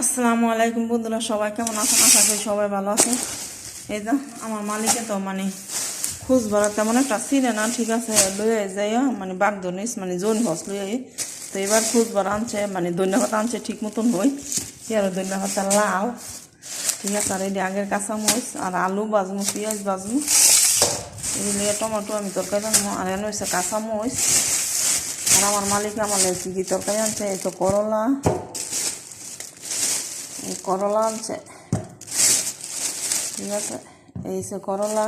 আসসালামু আলাইকুম বন্ধুরা, সবাই কেমন আছেন? আশা করি সবাই ভালো আছে এই তো আমার মালিকে তো মানে খোঁজ ভরা তেমন একটা চিনে না, ঠিক আছে, লইয়ে যাইয়া মানে বাঘ ধনিস মানে জোন হস লইয়ে তো এবার খোঁজ ভরা আনছে মানে ধন্যবাদ আনছে ঠিক মতন হই। আর ধন্যবাদটা লাল ঠিক আছে, আর এই আগের কাঁচামরিচ আর আলু বাজমু, পেঁয়াজ বাজমু। এই লিয়ে টমেটো আমি তরকারি বানবো আর এনে হয়েছে কাঁচামরিচ। আর আমার মালিক আমার কি তরকারি আনছে, এই তো করলা। করলা আনছে। ঠিক আছে? এই সে করলা,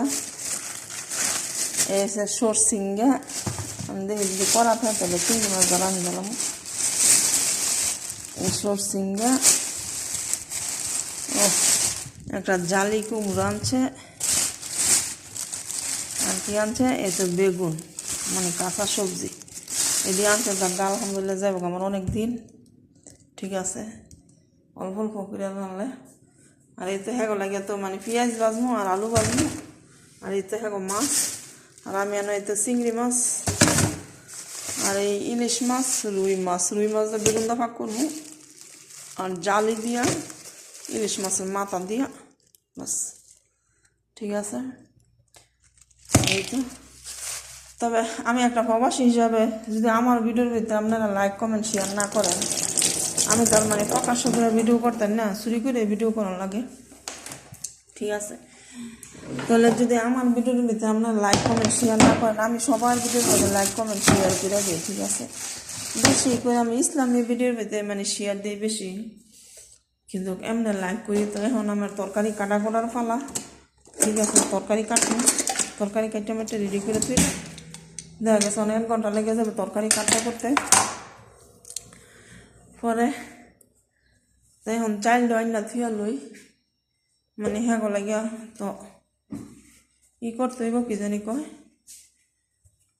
এই সে সরসিঙ্গা আমি দেখি যদি করা থাকে তাহলে চিংড়ি মাছ ধরা আমি দিলাম। এই সরসিঙ্গা ও একটা জালি কুমড়ো আনছে। আর কি আনছে? এই তো বেগুন মানে কাঁচা সবজি। এটি আনছে তার ডাল আলহামদুলিল্লাহ যাব আমার অনেক দিন। ঠিক আছে? অল্প অল্প করে রান্নালে আর এই তো হ্যাগো লাগে তো মানে পেঁয়াজ বাজবো আর আলু বাজবো আর এই তো হ্যাগো মাছ। আর আমি আনো এই তো চিংড়ি মাছ। আর এই ইলিশ মাছ রুই মাছ। রুই মাছ দিয়ে বেগুন দফা করব আর জালি দিয়া ইলিশ মাছের মাথা দিয়া। বাস ঠিক আছে। এই তো তবে আমি একটা প্রবাসী হিসাবে যদি আমার ভিডিওর ভিতরে আপনারা লাইক কমেন্ট শেয়ার না করেন আমি তার মানে প্রকাশ্য করে ভিডিও করতেন না, চুরি করে ভিডিও করার লাগে। ঠিক আছে? তাহলে যদি আমার ভিডিওর ভিতরে আপনার লাইক কমেন্ট শেয়ার না করেন, আমি সবার ভিডিওর ভিতরে লাইক কমেন্ট শেয়ার করে দিই, ঠিক আছে? বেশি করে আমি ইসলামী ভিডিওর ভিতরে মানে শেয়ার দিই বেশি। কিন্তু এমনি লাইক করি তো এখন আমার তরকারি কাটা করার পালা। ঠিক আছে, তরকারি কাটবো। তরকারি কাটতে মেটে রেডি করে তুই দেখা গেছে অনেক ঘণ্টা লেগে যাবে তরকারি কাটতে করতে পরে এখন চাইল ডয়েন না থুয়া লই মানে হ্যাঁ লাগিয়া তো ই করতে হইব কি জানি কয়?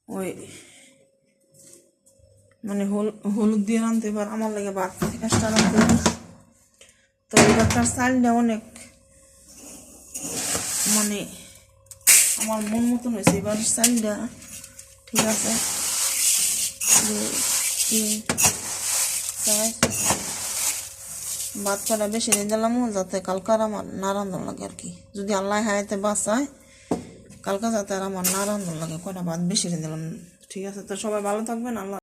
ওই মানে হল, হলুদ দিয়ে রানতে এবার আমার লাগে এক্সট্রা রানতে হবে তো এবারটার চাইলটা অনেক মানে আমার মন মতন হয়েছে এবার চাইলটা ঠিক আছে। দুই, তিন চার ভাত কটা বেশি দিয়ে দিলাম যাতে কালকার আমার নারান্দন লাগে আর কি। যদি আল্লাহ হায়াতে বাঁচায় কালকা যাতে আর আমার নারান্দন লাগে কটা বাদ বেশি দিয়ে দিলাম। ঠিক আছে তো সবাই ভালো থাকবেন আল্লাহ